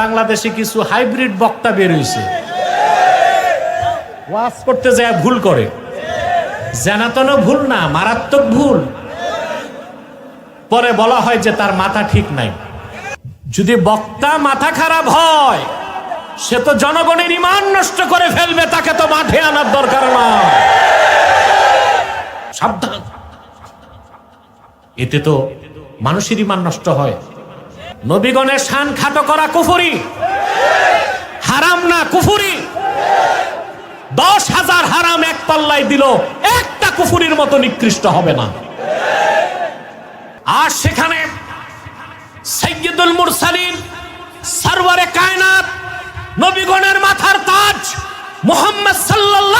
বাংলাদেশে কিছু হাইব্রিড বক্তা বের হইছে। ওয়াজ করতে যায় ভুল করে। জানাতনও ভুল না, মারাত্মক ভুল। পরে বলা হয় যে তার মাথা ঠিক নাই। যদি বক্তা মাথা খারাপ হয়, সে তো জনগণের ইমান নষ্ট করে ফেলবে, তাকে তো মাঠে আনার দরকার না। সাবধান। এতে তো মানুষের ইমান নষ্ট হয়। নবীগণের শান খাটো করা কুফুরি। হারাম না কুফুরি। দশ হাজার হারাম এক পাল্লায় দিল, একটা কুফুরির মতো নিকৃষ্ট হবে না। আর সেখানে সৈয়দুল মুরসালিন, সারওয়ারে কায়নাত, নবীগণের মাথার তাজ মোহাম্মদ সাল্লাল্লাহু